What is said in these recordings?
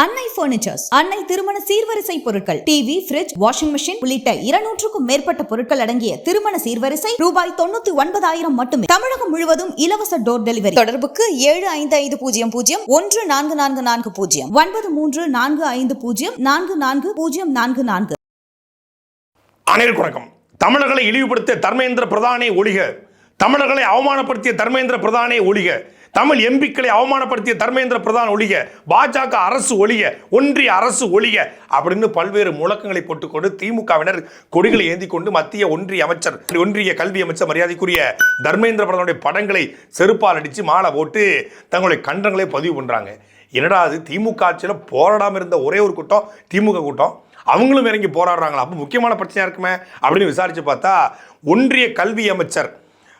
அன்னை பர்னிச்சர்ஸ் அன்னை திருமண சீர்வரிசை பொருட்கள். டிவி ஃபிரிட்ஜ் வாஷிங் மிஷின் உள்ளிட்ட இருநூற்றுக்கும் மேற்பட்ட பொருட்கள் அடங்கிய திருமண சீர்வரிசை ரூபாய் தொண்ணூத்தி ஒன்பதாயிரம் மட்டுமே. தமிழகம் முழுவதும் இலவச டோர் டெலிவரி தொடர்புக்கு ஏழு ஐந்து ஐந்து பூஜ்ஜியம் பூஜ்ஜியம் ஒன்று நான்கு நான்கு நான்கு பூஜ்ஜியம். ஒன்பது மூன்று நான்கு ஐந்து பூஜ்ஜியம் நான்கு நான்கு பூஜ்ஜியம் நான்கு நான்கு. அனைவருக்கும் வணக்கம். தமிழர்களை இழிவுபடுத்திய தர்மேந்திர பிரதானே ஒழிக. தமிழர்களை அவமானப்படுத்திய தர்மேந்திர பிரதானே ஒழிக. தமிழ் எம்பிக்களை அவமானப்படுத்திய தர்மேந்திர பிரதான் ஒழிக பாஜக அரசு ஒழிக ஒன்றிய அரசு ஒழிய அப்படின்னு பல்வேறு முழக்கங்களை போட்டுக்கொண்டு திமுகவினர் கொடிகளை ஏந்தி கொண்டு மத்திய ஒன்றிய அமைச்சர் ஒன்றிய கல்வி அமைச்சர் மரியாதைக்குரிய தர்மேந்திர பிரதானுடைய படங்களை செருப்பால் அடித்து மாலை போட்டு தங்களுடைய கண்டங்களை பதிவு பண்ணுறாங்க என்னடா அது திமுக ஆட்சியில் போராடாமல் இருந்த ஒரே ஒரு கூட்டம் திமுக கூட்டம். அவங்களும் இறங்கி போராடுறாங்களா? அப்போ முக்கியமான பிரச்சனையாக இருக்குமே அப்படின்னு விசாரித்து பார்த்தா ஒன்றிய கல்வி அமைச்சர்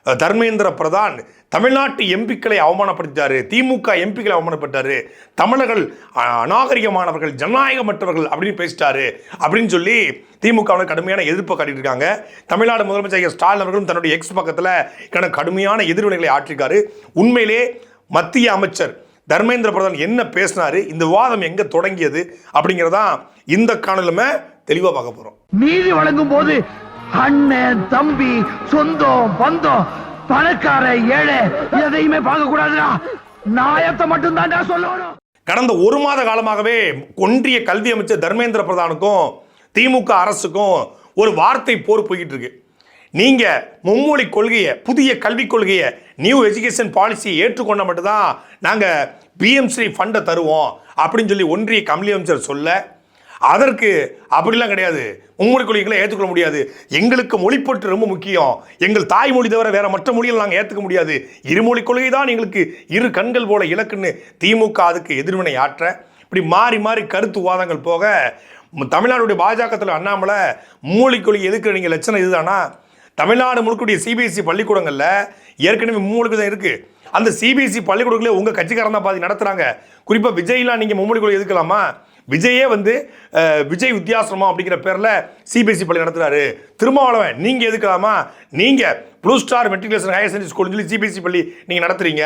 தர்மேந்திர பிரதான் தமிழ்நாட்டு எம்பிக்களை அவமானப்படுத்திட்டாரு. திமுக எம்பிக்களை அவமானப்பட்டாரு. தமிழர்கள் அநாகரிகமானவர்கள் ஜனநாயகமற்றவர்கள் அப்படின்னு பேசிட்டாரு. அப்படின்னு சொல்லி திமுக கடுமையான எதிர்ப்பை காட்டியிருக்காங்க தமிழ்நாடு முதலமைச்சர் ஸ்டாலின் அவர்களும் தன்னுடைய எக்ஸ் பக்கத்தில் என கடுமையான எதிர்வினைகளை ஆற்றிருக்காரு உண்மையிலே மத்திய அமைச்சர் தர்மேந்திர பிரதான் என்ன பேசினாரு? இந்த விவாதம் எங்க தொடங்கியது? அப்படிங்கிறதான் இந்த காணலுமே தெளிவா பார்க்க போறோம். நீதி வழங்கும் போது அண்ணன் தம்பி சொந்தம் பந்தம் பணக்கார ஏழை எதையுமே பார்க்க கூடாதுடா நாயத்தை மட்டும் தான்டா சொல்லணும். கடந்த ஒரு மாத காலமாகவே ஒன்றிய கல்வி அமைச்சர் தர்மேந்திர பிரதானுக்கும் திமுக அரசுக்கும் ஒரு வார்த்தை போர் போய்கிட்டு இருக்கு நீங்க மும்மொழி கொள்கையை புதிய கல்விக் கொள்கையை நியூ எஜுகேஷன் பாலிசியை ஏற்றுக்கொண்ட மட்டும்தான் நாங்கள் பிஎம்ஸ்ரீ ஃபண்டை தருவோம் அப்படின்னு சொல்லி ஒன்றிய கல்வி அமைச்சர் சொல்ல அதற்கு அப்படிலாம் கிடையாது. மும்மொழி கொள்கைகளை ஏற்றுக்கொள்ள முடியாது. எங்களுக்கு மொழிப்பற்று ரொம்ப முக்கியம். எங்கள் தாய்மொழி தவிர வேற மற்ற மொழிகள் நாங்கள் ஏற்றுக்க முடியாது. இருமொழி கொள்கை தான் எங்களுக்கு இரு கண்கள் போல இலக்குன்னு திமுக அதுக்கு எதிர்வினை ஆற்ற. இப்படி மாறி மாறி கருத்து வாதங்கள் போக தமிழ்நாடுடைய பாஜகத்தில் அண்ணாமலை மும்மொழி கொள்கை எதுக்கு நீங்கள் லட்சணம் இதுதானா? தமிழ்நாடு முழுக்கூடிய சிபிஎஸ்சி பள்ளிக்கூடங்களில் ஏற்கனவே மும்மொழி தான் இருக்குது அந்த சிபிஎஸ்சி பள்ளிக்கூடங்களே உங்கள் கட்சிக்காரன் தான் பாதி நடத்துகிறாங்க குறிப்பாக விஜய்லாம் நீங்கள் மும்மொழி கொள்கை எதுக்கலாமா? விஜயே வந்து விஜய் வித்தியாசிரமம் அப்படிங்கிற பேரில் சிபிஎஸ்சி பள்ளி நடத்துகிறாரு திருமாவளவன் நீங்கள் எதுக்கலாமா நீங்கள் blue star matriculation higher secondary ஸ்கூல்னு சொல்லி சிபிஎஸ்சி பள்ளி நீங்கள் நடத்துறீங்க.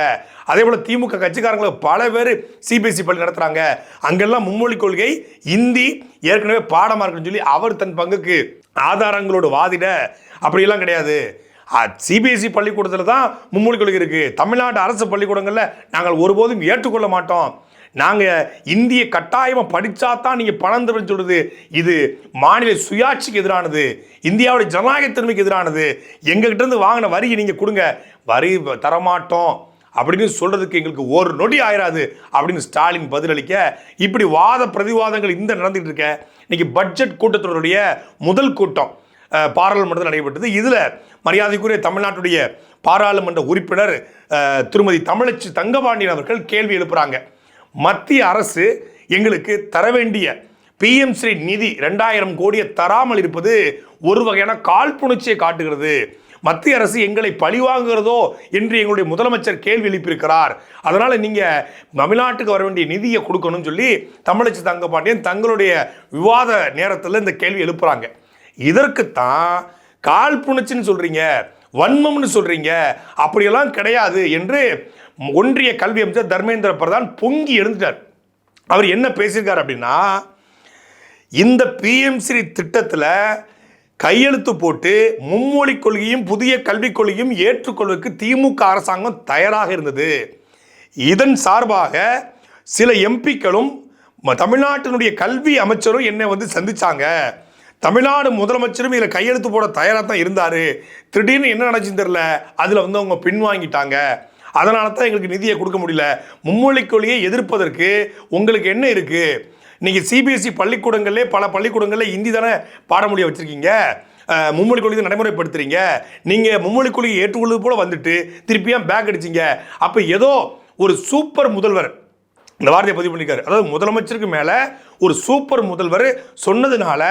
அதே போல் திமுக கட்சிக்காரங்களை பல பேர் சிபிஎஸ்சி பள்ளி நடத்துகிறாங்க அங்கெல்லாம் மும்மொழி கொள்கை இந்தி ஏற்கனவே பாடமாக இருக்குன்னு சொல்லி அவர் தன் பங்குக்கு ஆதாரங்களோடு வாதிட அப்படியெல்லாம் கிடையாது. சிபிஎஸ்சி பள்ளிக்கூடத்தில் தான் மும்மொழி கொள்கை இருக்குது தமிழ்நாடு அரசு பள்ளிக்கூடங்களில் நாங்கள் ஒருபோதும் ஏற்றுக்கொள்ள மாட்டோம். நாங்கள் இந்திய கட்டாயமாக படித்தா தான் நீங்கள் பணம் தருன்னு சொல்கிறது இது மாநில சுயாட்சிக்கு எதிரானது. இந்தியாவுடைய ஜனநாயகத்தன்மைக்கு எதிரானது. எங்ககிட்டேருந்து வாங்கின வரியை நீங்கள் கொடுங்க. வரி தரமாட்டோம். அப்படின்னு சொல்கிறதுக்கு எங்களுக்கு ஒரு நொடி ஆயிராது அப்படின்னு ஸ்டாலின் பதிலளிக்க இப்படி வாத பிரதிவாதங்கள் இந்த நடந்துகிட்டு இருக்க இன்னைக்கு பட்ஜெட் கூட்டத்தொடருடைய முதல் கூட்டம் பாராளுமன்றத்தில் நடைபெற்றது. இதில் மரியாதைக்குரிய தமிழ்நாட்டுடைய பாராளுமன்ற உறுப்பினர் திருமதி தமிழச்சி தங்கபாண்டியன் அவர்கள் கேள்வி எழுப்புகிறாங்க மத்திய அரசு எங்களுக்கு தர வேண்டிய பிஎம்ஸ்ரீ நிதி ரெண்டாயிரம் கோடியை தராமல் இருப்பது ஒரு வகையான காழ்ப்புணர்ச்சியை காட்டுகிறது. மத்திய அரசு எங்களை பழிவாங்குகிறதோ என்று எங்களுடைய முதலமைச்சர் கேள்வி எழுப்பியிருக்கிறார். அதனால் நீங்கள் தமிழ்நாட்டுக்கு வர வேண்டிய நிதியை கொடுக்கணும்னு சொல்லி தமிழச்சி தங்கப்பாண்டியன் தங்களுடைய விவாத நேரத்தில் இந்த கேள்வி எழுப்புறாங்க. இதற்குத்தான் காழ்ப்புணர்ச்சின்னு சொல்கிறீங்க வன்மம்னு சொல்கிறீங்க அப்படியெல்லாம் கிடையாது என்று ஒன்றிய கல்வி அமைச்சர் தர்மேந்திர பிரதான் பொங்கி எழுந்துட்டார். அவர் என்ன பேசியிருக்கார் அப்படின்னா இந்த பிஎம்சி திட்டத்தில் கையெழுத்து போட்டு மும்மொழி கொள்கையும் புதிய கல்விக் கொள்கையும் ஏற்றுக்கொள்வதற்கு திமுக அரசாங்கம் தயாராக இருந்தது. இதன் சார்பாக சில எம்பிக்களும் ம- தமிழ்நாட்டினுடைய கல்வி அமைச்சரும் என்னை வந்து சந்திச்சாங்க. தமிழ்நாடு முதலமைச்சரும் இதில் கையெழுத்து போட தயாராக தான் இருந்தார். திடீர்னு என்ன நடந்துச்சுன்னு தெரில அதில் வந்து அவங்க பின்வாங்கிட்டாங்க. அதனால தான் எங்களுக்கு நிதியை கொடுக்க முடியல. மும்மொழி கொள்கையை எதிர்ப்பதற்கு உங்களுக்கு என்ன இருக்குது நீங்கள் சிபிஎஸ்சி பள்ளிக்கூடங்களே பல பள்ளிக்கூடங்களில் இந்தி தானே பாடமொழியை வச்சுருக்கீங்க. மும்மொழி கொள்கை நடைமுறைப்படுத்துறீங்க. நீங்கள் மும்மொழி கொள்கையை ஏற்றுக்கொள்வது போல் வந்துட்டு திருப்பியும் பேக் அடிச்சிங்க? அப்போ ஏதோ ஒரு சூப்பர் முதல்வர் இந்த வார்த்தையை பதிவு பண்ணியிருக்காரு. அதாவது முதலமைச்சருக்கு மேலே ஒரு சூப்பர் முதல்வர் சொன்னதுனால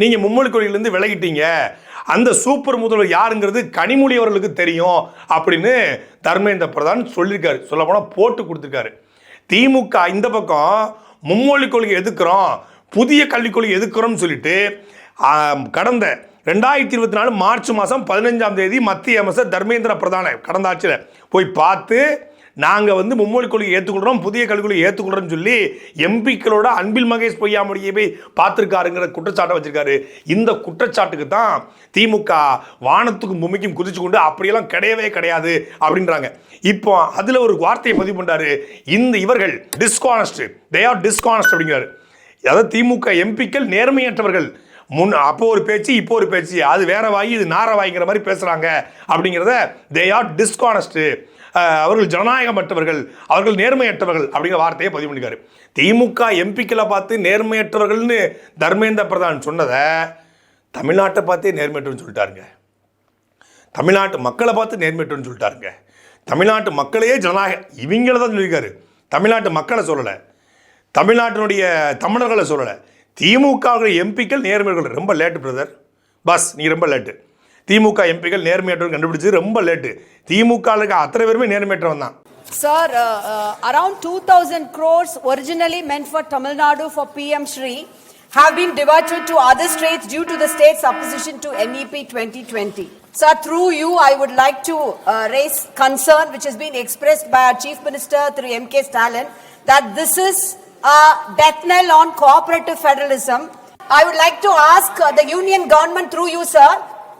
நீங்கள் மும்மொழி கொள்கையிலேருந்து விலகிட்டீங்க. அந்த சூப்பர் முதல்வர் யாருங்கிறது கனிமொழி அவர்களுக்கு தெரியும் அப்படின்னு தர்மேந்திர பிரதான் சொல்லியிருக்காரு. சொல்லப்போனால் போட்டு கொடுத்துருக்காரு. திமுக இந்த பக்கம் மும்மொழி கொள்கை எதுக்குறோம்? புதிய கல்விக் கொள்கை எதுக்குறோம்னு சொல்லிட்டு கடந்த ரெண்டாயிரத்தி இருபத்தி நாலு மார்ச் மாதம் பதினஞ்சாம் தேதி மத்திய அமைச்சர் தர்மேந்திர பிரதான கடந்த ஆட்சியில் போய் பார்த்து நாங்கள் வந்து மும்மொழி கொள்கையை ஏற்றுக்கொள்கிறோம் புதிய கல்விகளை கொள்கையை ஏற்றுக்கொள்கிறோம்னு சொல்லி எம்பிக்களோட அன்பில் மகேஷ் பொய்யாமொழியை போய் பார்த்துருக்காருங்கிற குற்றச்சாட்டை வச்சிருக்காரு. இந்த குற்றச்சாட்டுக்கு தான் திமுக வானத்துக்கும் பூமிக்கும் குதிச்சு கொண்டு அப்படியெல்லாம் கிடையவே கிடையாது அப்படின்றாங்க. இப்போ அதில் ஒரு வார்த்தையை பதிவு பண்ணுறாரு இந்த இவர்கள் டிஸ்கானஸ்ட் தே ஆர் டிஸ்கானஸ்ட் அப்படிங்கிறாரு. அதாவது திமுக எம்பிக்கள் நேர்மையற்றவர்கள். முன் அப்போ ஒரு பேச்சு இப்போ ஒரு பேச்சு. அது வேற வாய் இது நார வாய்ங்கிற மாதிரி பேசுறாங்க அப்படிங்கிறத தே ஆர் டிஸ்கானஸ்ட் அவர்கள் ஜனநாயகமற்றவர்கள் அவர்கள் நேர்மையற்றவர்கள் அப்படிங்கிற வார்த்தையை பதிவு பண்ணிக்காரு. திமுக எம்பிக்களை பார்த்து நேர்மையற்றவர்கள்னு தர்மேந்திர பிரதான் சொன்னதை தமிழ்நாட்டை பார்த்தே நேர்மையற்றன்னு சொல்லிட்டாருங்க. தமிழ்நாட்டு மக்களை பார்த்து நேர்மையற்றன்னு சொல்லிட்டாருங்க. தமிழ்நாட்டு மக்களையே ஜனநாயக இவங்கள தான் சொல்லியிருக்காரு. தமிழ்நாட்டு மக்களை சொல்லலை. தமிழ்நாட்டினுடைய தமிழர்களை சொல்லலை. திமுக எம்பிக்கள் நேர்மையர்கள் ரொம்ப லேட்டு பிரதர். பஸ் நீ ரொம்ப லேட்டு. திமுக எம்பிக்கள் நேர்மையற்றவர்கள் கண்டுபிடிச்சது ரொம்ப லேட்டு திமுக இருக்க அத்தனை பேருமே நேர்மையற்றவன் தான் Sir, uh, uh, around 2,000 crores originally meant for Tamil Nadu for PM Shri have been diverted to other states due to the state's opposition to E MEP 2020. Sir, through you, I would like to uh, raise concern which has been expressed by our Chief Minister through MK Stalin that this is a death knell on cooperative federalism. I would like to ask uh, the union government through you, sir,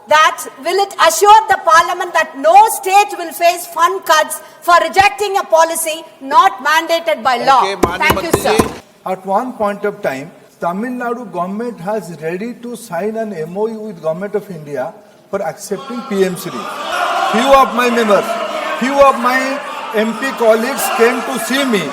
that will it assure the parliament that no state will face fund cuts for rejecting a policy not mandated by law? Okay, Thank you, sir. At one point of time, Tamil Nadu government has ready to sign an MOU with government of India for accepting PM Shri. Few of my members, few of my MP colleagues came to see me.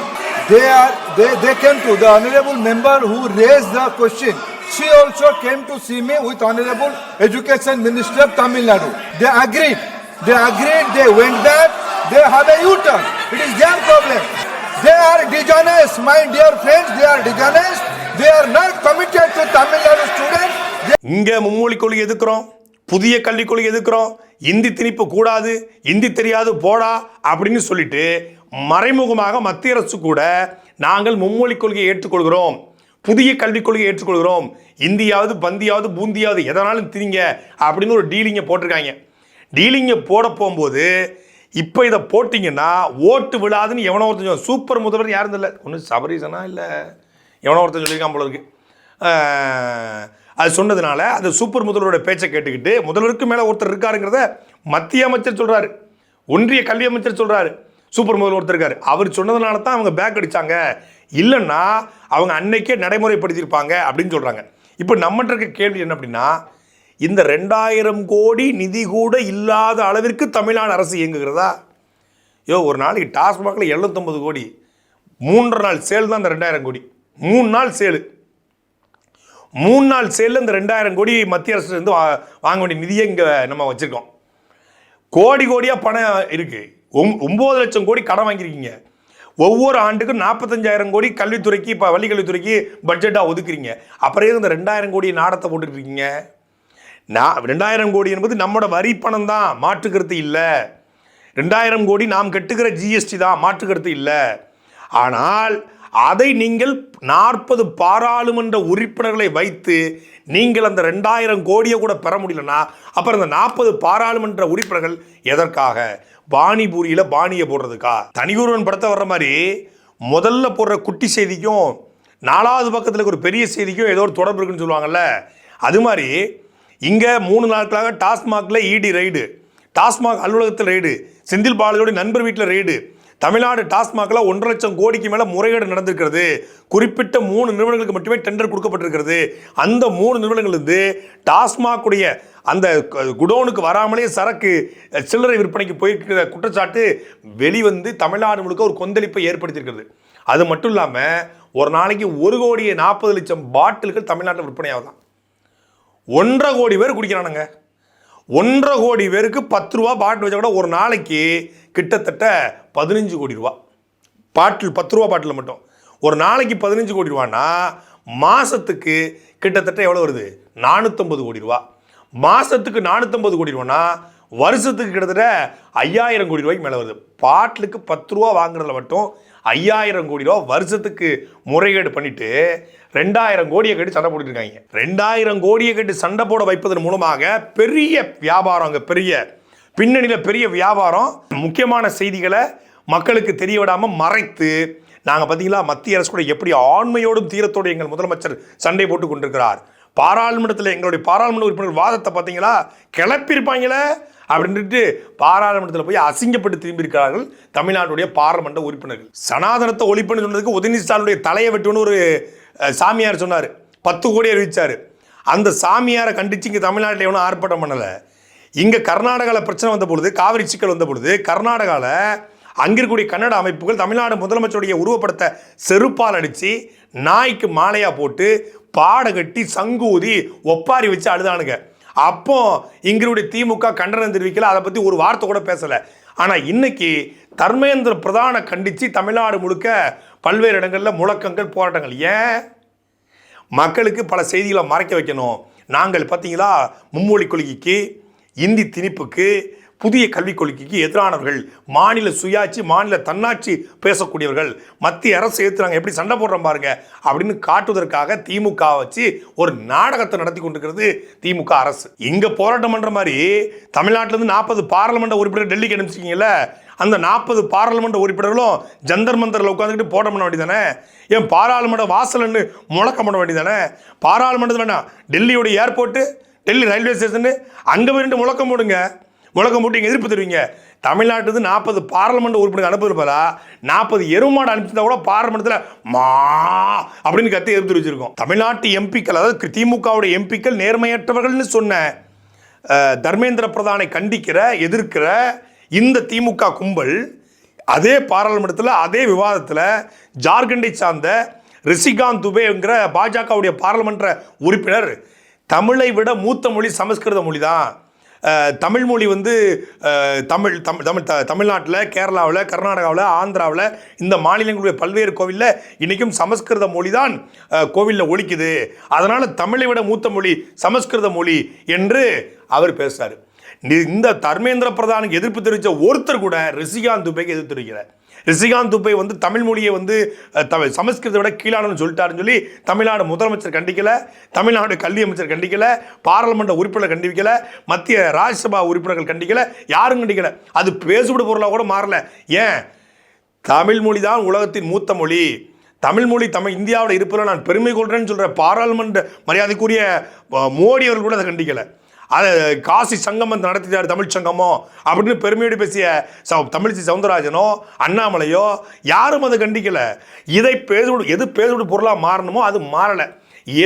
They are they, they came to the honorable member who raised the question. She also came to see me with honorable education minister of Tamil Nadu. They agreed. They agreed. They went back. They have a U-turn. It is their problem. They are dishonest, my dear friends. They are dishonest. They are not committed to Tamil Nadu students. They இங்க மும்மொழி கொள்கை எதுக்குறோம் புதிய கல்விக் கொள்கை எதுக்குறோம் இந்தி திணிப்பு கூடாது இந்தி தெரியாது போடா அப்படின்னு சொல்லிட்டு மறைமுகமாக மத்திய அரசு கூட நாங்கள் மும்மொழி கொள்கையை ஏற்றுக்கொள்கிறோம் புதிய கல்விக் கொள்கையை ஏற்றுக்கொள்கிறோம். இந்தியாவது பந்தியாவது பூந்தியாவது எதனாலும் திரிங்க அப்படின்னு ஒரு டீலிங்கை போட்டிருக்காங்க. டீலிங்கை போட போகும்போது இப்போ இதை போட்டிங்கன்னா ஓட்டு விழாதுன்னு எவனோ ஒருத்தன் சொன்னான். சூப்பர் முதல்வர் யாரும் இல்லை ஒன்றும் சபரீசனா இல்லை? எவனோ ஒருத்தன் சொல்லியிருக்கான் போல இருக்கு. அது சொன்னதுனால அந்த சூப்பர் முதல்வரோட பேச்சை கேட்டுக்கிட்டு முதல்வருக்கு மேலே ஒருத்தர் இருக்காருங்கிறத மத்திய அமைச்சர் சொல்கிறாரு ஒன்றிய கல்வி அமைச்சர் சொல்கிறாரு சூப்பர் முதல்வர் ஒருத்தர் இருக்காரு. அவர் சொன்னதுனால தான் அவங்க பேக் அடிச்சாங்க. இல்லைன்னா அவங்க அன்னைக்கே நடைமுறைப்படுத்தியிருப்பாங்க அப்படின்னு சொல்கிறாங்க இப்போ நம்மகிட்ட இருக்க கேள்வி என்ன அப்படின்னா இந்த ரெண்டாயிரம் கோடி நிதி கூட இல்லாத அளவிற்கு தமிழ்நாடு அரசு இயங்குகிறதா? யோ ஒரு நாளைக்கு டாஸ்மாகில் எழுநூத்தொம்பது கோடி மூன்றரை நாள் சேல் தான் இந்த ரெண்டாயிரம் கோடி. மூணு நாள் சேலு. மூணு நாள் சேலில் இந்த ரெண்டாயிரம் கோடி மத்திய அரசுலேருந்து வா- வாங்க வேண்டிய நிதியை இங்கே நம்ம வச்சுருக்கோம். கோடி கோடியாக பணம் இருக்குது ஒம் ஒம்பது லட்சம் கோடி கடன் வாங்கியிருக்கீங்க. ஒவ்வொரு ஆண்டுக்கும் நாற்பத்தஞ்சாயிரம் கோடி கல்வித்துறைக்கு இப்போ பள்ளிக்கல்வித்துறைக்கு பட்ஜெட்டாக ஒதுக்குறீங்க. அப்புறம் இந்த ரெண்டாயிரம் கோடி நாடத்தை போட்டுட்டு இருக்கீங்க நான் ரெண்டாயிரம் கோடி என்பது நம்மளோட வரி பணம் தான் மாற்றுக்கருத்து இல்லை. ரெண்டாயிரம் கோடி நாம் கட்டுகிற ஜிஎஸ்டி தான் மாற்று கருத்து இல்லை. ஆனால் அதை நீங்கள் நாற்பது பாராளுமன்ற உறுப்பினர்களை வைத்து நீங்கள் அந்த ரெண்டாயிரம் கோடியை கூட பெற முடியலன்னா அப்புறம் இந்த நாற்பது பாராளுமன்ற உறுப்பினர்கள் எதற்காக? பானிபூரியில் பானியை போடுறதுக்கா? தனியொருவன் படத்தை வர்ற மாதிரி முதல்ல போடுற குட்டி செய்திக்கும் நாலாவது பக்கத்தில் ஒரு பெரிய செய்திக்கும் ஏதோ ஒரு தொடர்பு இருக்குன்னு சொல்லுவாங்கல்ல. அது மாதிரி இங்கே மூணு நாட்களாக டாஸ்மாகில் இடி ரைடு டாஸ்மாக் அலுவலகத்தில் ரைடு செந்தில் பாலாஜியோட நண்பர் வீட்டில் ரைடு தமிழ்நாடு டாஸ்மாகில் ஒன்றரை லட்சம் கோடிக்கு மேலே முறைகேடு நடந்திருக்கிறது. குறிப்பிட்ட மூணு நிறுவனங்களுக்கு மட்டுமே டெண்டர் கொடுக்கப்பட்டிருக்கிறது. அந்த மூணு நிறுவனங்கள்லேருந்து டாஸ்மாகுடைய அந்த குடோனுக்கு வராமலே சரக்கு சில்லறை விற்பனைக்கு போயிருக்கிற குற்றச்சாட்டு வெளிவந்து தமிழ்நாடு முழுக்க ஒரு கொந்தளிப்பை ஏற்படுத்தியிருக்கிறது. அது மட்டும் இல்லாமல் ஒரு நாளைக்கு ஒரு கோடியே நாற்பது லட்சம் பாட்டில்கள் தமிழ்நாட்டில் விற்பனை ஆகுதான் ஒன்றரை கோடி பேர் குடிக்கிறானுங்க. ஒன்றரை கோடி பேருக்கு பத்து ரூபா பாட்டில் வச்சா கூட ஒரு நாளைக்கு கிட்டத்தட்ட பதினஞ்சு கோடி ரூபா. பாட்டில் பத்து ரூபா பாட்டில் மட்டும். ஒரு நாளைக்கு பதினஞ்சு கோடி ரூபான்னா மாதத்துக்கு கிட்டத்தட்ட எவ்வளோ வருது? நானூற்றம்பது கோடி ரூபா. மாதத்துக்கு நானூற்றம்பது கோடி ரூபான்னா வருஷத்துக்கு கிட்டத்தட்ட ஐயாயிரம் கோடி ரூபாய்க்கு மேலே வருது. பாட்டிலுக்கு பத்து ரூபா வாங்குறதுல மட்டும் ஐயாயிரம் கோடி ரூபா வருஷத்துக்கு முறைகேடு பண்ணிட்டு ரெண்டாயிரம் கோடியை கட்டி சண்டை போட்டுட்டு இருக்காங்க. ரெண்டாயிரம் கோடியை கட்டி சண்டை போட வைப்பதன் மூலமாக பெரிய வியாபாரம் அங்கே பெரிய பின்னணியில் பெரிய வியாபாரம் முக்கியமான செய்திகளை மக்களுக்கு தெரிய விடாமல் மறைத்து நாங்கள் பார்த்தீங்களா மத்திய அரசு கூட எப்படி ஆண்மையோடும் தீரத்தோடு எங்கள் முதலமைச்சர் சண்டை போட்டு கொண்டிருக்கிறார். பாராளுமன்றத்தில் எங்களுடைய பாராளுமன்ற உறுப்பினர் வாதத்தை பார்த்தீங்களா கிளப்பியிருப்பாங்களே அப்படின்ட்டு பாராளுமன்றத்தில் போய் அசிங்கப்பட்டு திரும்பியிருக்கிறார்கள் தமிழ்நாட்டுடைய பாராளுமன்ற உறுப்பினர்கள். சனாதனத்தை ஒழிப்புன்னு சொன்னதுக்கு உதயநிதி ஸ்டாலினுடைய தலையை வெட்டுன்னு ஒரு சாமியார் சொன்னார். பத்து கோடி அறிவித்தார் அந்த சாமியாரை கண்டிச்சு இங்கே தமிழ்நாட்டில் எவனும் ஆர்ப்பாட்டம் பண்ணலை. இங்கே கர்நாடகாவில் பிரச்சனை வந்த பொழுது காவிரி சிக்கல் வந்த பொழுது கர்நாடகாவில் அங்கே இருக்கக்கூடிய கன்னட அமைப்புகள் தமிழ்நாடு முதலமைச்சருடைய உருவப்படத்தை செருப்பால் அடித்து நாய்க்கு மாலையாக போட்டு பாட கட்டி சங்கூதி ஒப்பாரி வச்சு அழுதானுங்க. அப்போ இங்களுடைய திமுக கண்டனம் தெரிவிக்கல அதை பற்றி ஒரு வார்த்தை கூட பேசலை. ஆனால் இன்னைக்கு தர்மேந்திர பிரதான கண்டித்து தமிழ்நாடு முழுக்க பல்வேறு இடங்களில் முழக்கங்கள் போராட்டங்கள். ஏன்? மக்களுக்கு பல செய்திகளை மறைக்க வைக்கணும். நாங்கள் பார்த்தீங்களா மும்மொழி கொள்கைக்கு இந்தி திணிப்புக்கு புதிய கல்விக் கொள்கைக்கு எதிரானவர்கள் மாநில சுயாட்சி மாநில தன்னாட்சி பேசக்கூடியவர்கள் மத்திய அரசு எதிர்த்துறாங்க எப்படி சண்டை போடுறோம் பாருங்க அப்படின்னு காட்டுவதற்காக திமுக வச்சு ஒரு நாடகத்தை நடத்தி கொண்டிருக்கிறது திமுக அரசு. இங்க போராட்டம் பண்ற மாதிரி தமிழ்நாட்டிலிருந்து நாற்பது பாராளுமன்ற உறுப்பினர் டெல்லிக்கு அனுப்பிச்சிருக்கீங்கல்ல அந்த நாற்பது பாராளுமன்ற உறுப்பினர்களும் ஜந்தர் மந்தரில் உட்காந்துக்கிட்டு போட பண்ண வேண்டியதானே ஏன் பாராளுமன்ற வாசல்னு முழக்கம் பண்ண வேண்டியதானே பாராளுமன்றத்தில் வேணாம் டெல்லியோட ஏர்போர்ட்டு டெல்லி ரயில்வே ஸ்டேஷனு அங்கே போயிட்டு முழக்கம் போடுங்க. முழக்கம் போட்டு இங்கே எதிர்ப்பு தெரிவிங்க. தமிழ்நாட்டுக்கு நாற்பது பாராளுமன்ற உறுப்பினர் அனுப்புறப்பதா நாற்பது எருமாடு அனுப்பிச்சிருந்தா கூட பாராளுமன்றத்தில் மா அப்படின்னு கத்தி எதிர்ப்பு தெரிவிச்சிருக்கோம் தமிழ்நாட்டு எம்பிக்கள் அதாவது திமுகவுடைய எம்பிக்கள் நேர்மையற்றவர்கள்னு சொன்ன தர்மேந்திர பிரதானை கண்டிக்கிற எதிர்க்கிற இந்த திமுக கும்பல் அதே பாராளுமன்றத்தில் அதே விவாதத்தில் ஜார்க்கண்டை சார்ந்த ரிஷிகாந்த் துபேங்கிற பாஜகவுடைய பாராளுமன்ற உறுப்பினர் தமிழை விட மூத்த மொழி சமஸ்கிருத மொழி தான் தமிழ் மொழி வந்து தமிழ் தமிழ் தமிழ் த- தமிழ்நாட்டில் கேரளாவில் கர்நாடகாவில் ஆந்திராவில் இந்த மாநிலங்களுடைய பல்வேறு கோவிலில் இன்றைக்கும் சமஸ்கிருத மொழி தான் கோவிலில் ஒழிக்குது அதனால் தமிழை விட மூத்த மொழி சமஸ்கிருத மொழி என்று அவர் பேசுகிறார் இந்த தர்மேந்திர பிரதானுக்கு எதிர்ப்பு தெரிவித்த ஒருத்தர் கூட ரிஷிகாந்த் துபைக்கு எதிர்த்து தெரிவிக்கிறார் ரிஷிகாந்த் துப்பை வந்து தமிழ் மொழியை வந்து தமிழ் சமஸ்கிருதத்தை விட கீழானு சொல்லிட்டாருன்னு சொல்லி தமிழ்நாடு முதலமைச்சர் கண்டிக்கல தமிழ்நாடு கல்வி அமைச்சர் கண்டிக்கல பாராளுமன்ற உறுப்பினர் கண்டிக்கல மத்திய ராஜ்யசபா உறுப்பினர்கள் கண்டிக்கல யாரும் கண்டிக்கல. அது பேசுபடு பொருளாக கூட மாறல. ஏன்? தமிழ் மொழி தான் உலகத்தின் மூத்த மொழி. தமிழ் மொழி தமிழ் இந்தியாவில் இருப்பதில் நான் பெருமை கொள்கிறேன்னு சொல்கிற பாராளுமன்ற மரியாதைக்குரிய மோடி அவர்கள் கூட அதை கண்டிக்கலை. அதை காசி சங்கமம் நடத்திட்டார் தமிழ் சங்கமோ அப்படின்னு பெருமையோடு பேசிய ச தமிழிசை சவுந்தரராஜனோ அண்ணாமலையோ யாரும் அதை கண்டிக்கலை. இதை பேசுவிடு எது பேசுவிடு பொருளாக மாறணுமோ அது மாறலை.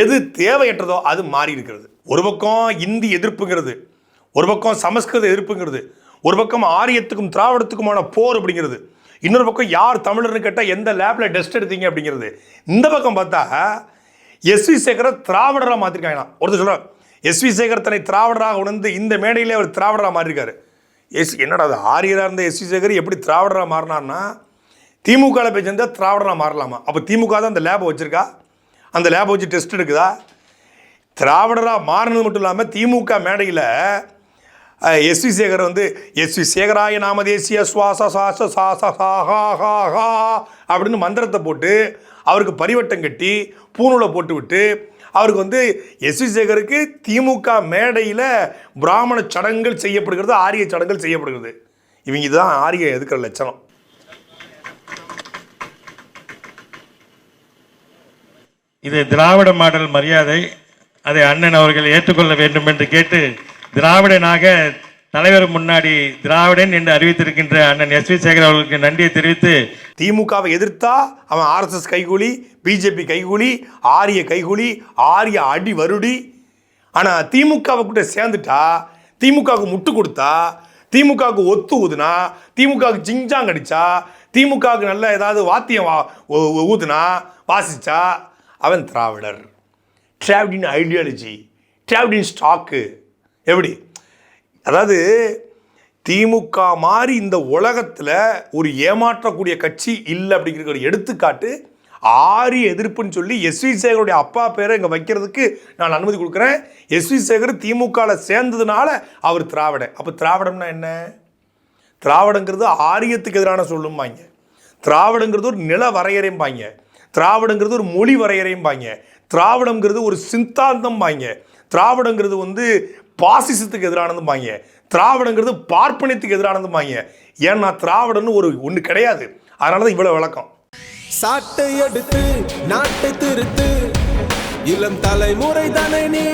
எது தேவையற்றதோ அது மாறி இருக்கிறது ஒரு பக்கம் இந்தி எதிர்ப்புங்கிறது ஒரு பக்கம் சமஸ்கிருத எதிர்ப்புங்கிறது ஒரு பக்கம் ஆரியத்துக்கும் திராவிடத்துக்குமான போர் அப்படிங்கிறது இன்னொரு பக்கம் யார் தமிழர்னு கேட்டால் எந்த லேபில் டெஸ்ட் எடுத்தீங்க அப்படிங்கிறது. இந்த பக்கம் பார்த்தா எஸ்வி சேகரை திராவிடராக மாற்றிருக்காங்க ஒருத்தர் சொல்கிறார் எஸ்வி சேகர் தன்னை திராவிடராக உணர்ந்து இந்த மேடையிலே அவர் திராவிடராக மாறியிருக்காரு. எஸ் என்னடா அது ஆரியராக இருந்த எஸ்வி சேகர் எப்படி திராவிடராக மாறினார்னா திமுகவில் போய் சேர்ந்தால் திராவிடராக மாறலாமா? அப்போ திமுக தான் அந்த லேபை வச்சுருக்கா? அந்த லேபை வச்சு டெஸ்ட் எடுக்குதா? திராவிடராக மாறினது மட்டும் இல்லாமல் திமுக மேடையில் எஸ் வி சேகர் வந்து எஸ் வி சேகராய நாம தேசிய சுவாச சுவாச சாச அப்படின்னு மந்திரத்தை போட்டு அவருக்கு பரிவட்டம் கட்டி பூநூலை போட்டு விட்டு அவருக்கு வந்து எஸ் வி சேகருக்கு திமுக மேடையில் பிராமண சடங்குகள் செய்யப்படுகிறது ஆரிய சடங்குகள் செய்யப்படுகிறது. இவங்க இதுதான் ஆரிய எதுக்கிற லட்சணம். இது திராவிட மாடல் மரியாதை. அதை அண்ணன் அவர்கள் ஏற்றுக்கொள்ள வேண்டும் என்று கேட்டு திராவிடனாக தலைவர் முன்னாடி திராவிடன் என்று அறிவித்திருக்கின்ற அண்ணன் எஸ் வி சேகர் அவர்களுக்கு நன்றியை தெரிவித்து திமுகவை எதிர்த்தா அவன் ஆர்எஸ்எஸ் கைகூலி பிஜேபி கைகூலி ஆரிய கைகூலி ஆரிய அடி வருடி. ஆனால் திமுகவை கூட சேர்ந்துட்டா திமுகவுக்கு முட்டு கொடுத்தா திமுகவுக்கு ஒத்து ஊதுனா திமுகவுக்கு ஜிங்ஜாங் அடித்தா திமுகவுக்கு நல்ல ஏதாவது வாத்தியம் வா ஊதுனா வாசிச்சா அவன் திராவிடர். டிராவிடின் ஐடியாலஜி டிராவிடின் ஸ்டாக்கு எப்படி? அதாவது திமுக மாதிரி இந்த உலகத்தில் ஒரு ஏமாற்றக்கூடிய கட்சி இல்லை அப்படிங்கிற ஒரு எடுத்துக்காட்டு ஆரிய எதிர்ப்புன்னு சொல்லி எஸ் வி சேகருடைய அப்பா பேரை இங்கே வைக்கிறதுக்கு நான் அனுமதி கொடுக்குறேன். எஸ் வி சேகர் திமுகவில் சேர்ந்ததுனால அவர் திராவிட அப்போ திராவிடம்னா என்ன? திராவிடங்கிறது ஆரியத்துக்கு எதிரான சொல்லும்பாங்க. திராவிடங்கிறது ஒரு நில வரையறையும்பாங்க திராவிடங்கிறது ஒரு மொழி வரையறையும்பாங்க திராவிடங்கிறது ஒரு சித்தாந்தம் பாங்க திராவிடங்கிறது வந்து பாசிசத்துக்கு எதிரானதும்பாங்க. திராவிடங்கிறது பார்ப்பனியத்துக்கு எதிரானதுமாங்க ஏன்னா திராவிடன்னு ஒரு ஒன்று கிடையாது. அதனால தான் இவ்வளோ விளக்கம். சாட்டை எடுத்து நாட்டை திருத்து. இளம் தலைமுறை தானே நீ